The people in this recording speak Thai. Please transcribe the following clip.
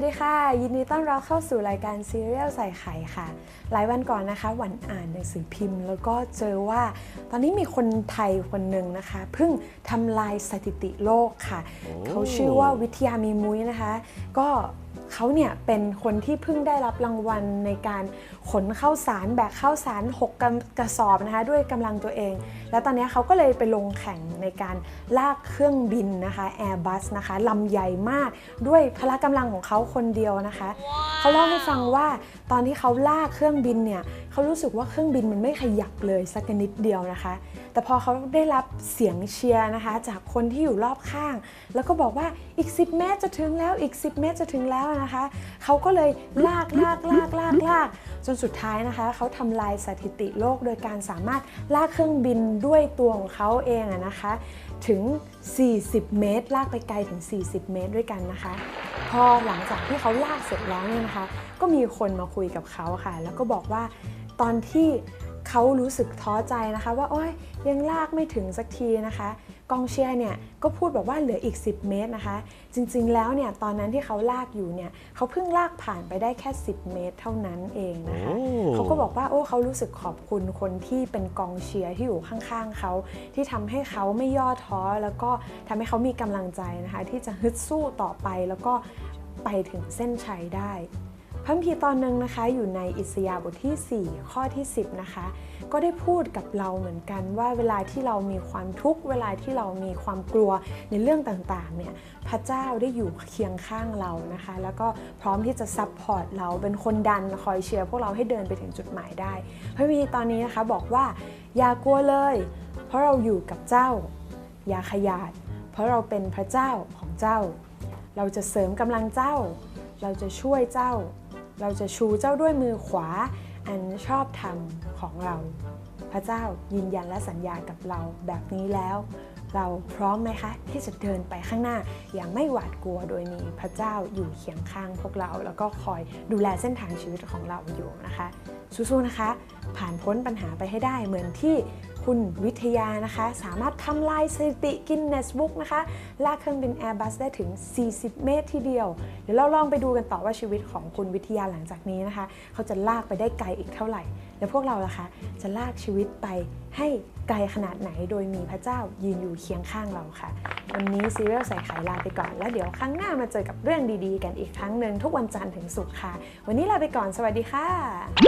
วัสดีค่ะ ยินดีต้อนรับเข้าสู่รายการซีเรียลใส่ไข่ค่ะ หลายวันก่อนนะคะหวันอ่านหนังสือพิมพ์ แล้วก็เจอว่า ตอนนี้มีคนไทยคนหนึ่งนะคะเพิ่งทำลายสถิติโลกค่ะ เขาชื่อว่าวิทยามีมุ้ยนะคะ ก็เขาเนี่ยเป็นคนที่เพิ่งได้รับรางวัลในการขนข้าวสารแบกข้าวสาร6กกระสอบนะคะด้วยกำลังตัวเอง แล้วตอนนี้เขาก็เลยไปลงแข่งในการลากเครื่องบินนะคะ Airbus นะคะลำใหญ่มากด้วยพละกำลังของเขาคนเดียวนะคะเขาเล่าให้ฟังว่าตอนที่เขาลากเครื่องบินเนี่ยเขารู้สึกว่าเครื่องบินมันไม่ขยับเลยสักนิดเดียวนะคะ แต่พอเขาได้รับเสียงเชียร์นะคะ จากคนที่อยู่รอบข้าง แล้วก็บอกว่าอีก 10 เมตรจะถึงแล้วอีก 10 เมตรจะถึงแล้วนะคะเขาก็เลยลากลากลากลากลากจนสุดท้ายนะคะเขาทำลายสถิติโลกโดยการสามารถลากเครื่องบินด้วยตัวของเขาเองอะนะคะ ถึง 40 เมตร ลากไปไกลถึง 40 เมตรด้วยกันนะคะ พอหลังจากที่เขาลากเสร็จแล้วเนี่ยนะคะ ก็มีคนมาคุยกับเขาค่ะ แล้วก็บอกว่าตอนที่เขารู้สึกท้อใจนะคะ ว่าโอ้ยยังลากไม่ถึงสักทีนะคะ กองเชียร์เนี่ยก็พูดแบบว่าเหลืออีก 10 เมตรนะคะ จริงๆแล้วเนี่ยตอนนั้นที่เขาลากอยู่เนี่ยเขาเพิ่งลากผ่านไปได้แค่ 10 เมตร เท่านั้นเองนะคะโอ้เขาก็บอกว่าโอ้เขารู้สึกขอบคุณคนที่เป็นกองเชียร์ที่อยู่ข้างๆเขาที่ทำให้เขาไม่ย่อท้อ แล้วก็ทำให้เขามีกำลังใจนะคะที่จะฮึดสู้ต่อไปแล้วก็ไปถึงเส้นชัยได้พระคัมภีร์ตอนหนึ่งนะคะอยู่ในอิสยาห์บทที่ 4 ข้อที่ 10 นะคะ ก็ได้พูดกับเราเหมือนกันว่าเวลาที่เรามีความทุกข์เวลาที่เรามีความกลัวในเรื่องต่างๆเนี่ยพระเจ้าได้อยู่เคียงข้างเรานะคะ แล้วก็พร้อมที่จะซัพพอร์ตเราเป็นคนดันคอยเชียร์พวกเราให้เดินไปถึงจุดหมายได้พระคัมภีร์ตอนนี้นะคะบอกว่าอย่ากลัวเลย เพราะเราอยู่กับเจ้า อย่าขยาด เพราะเราเป็นพระเจ้าของเจ้า เราจะเสริมกำลังเจ้า เราจะช่วยเจ้า เราจะชูเจ้าด้วยมือขวา อันชอบธรรมของเรา พระเจ้ายืนยันและสัญญากับเราแบบนี้แล้ว เราพร้อมไหมคะ ที่จะเดินไปข้างหน้าอย่างไม่หวาดกลัวโดยมีพระเจ้าอยู่เคียงข้างพวกเรา แล้วก็คอยดูแลเส้นทางชีวิตของเราอยู่นะคะสู้ๆนะคะ ผ่านพ้นปัญหาไปให้ได้เหมือนที่ คุณวิทยานะคะ สามารถทำลายสถิติกินเนสบุ๊กนะคะ ลากเครื่องบิน Airbus ได้ถึง 40 เมตรทีเดียว เดี๋ยวเราลองไปดูกันต่อว่าชีวิตของคุณวิทยาหลังจากนี้นะคะ เขาจะลากไปได้ไกลอีกเท่าไหร่ แล้วพวกเราล่ะคะ จะลากชีวิตไปให้ไกลขนาดไหนโดยมีพระเจ้ายืนอยู่เคียงข้างเราค่ะ วันนี้ซีเรียลใส่ไข่ลาไปก่อน แล้วเดี๋ยวครั้งหน้ามาเจอกับเรื่องดีๆ กันอีกครั้งหนึ่งทุกวันจันทร์ถึงศุกร์ค่ะ วันนี้ลาไปก่อน สวัสดีค่ะ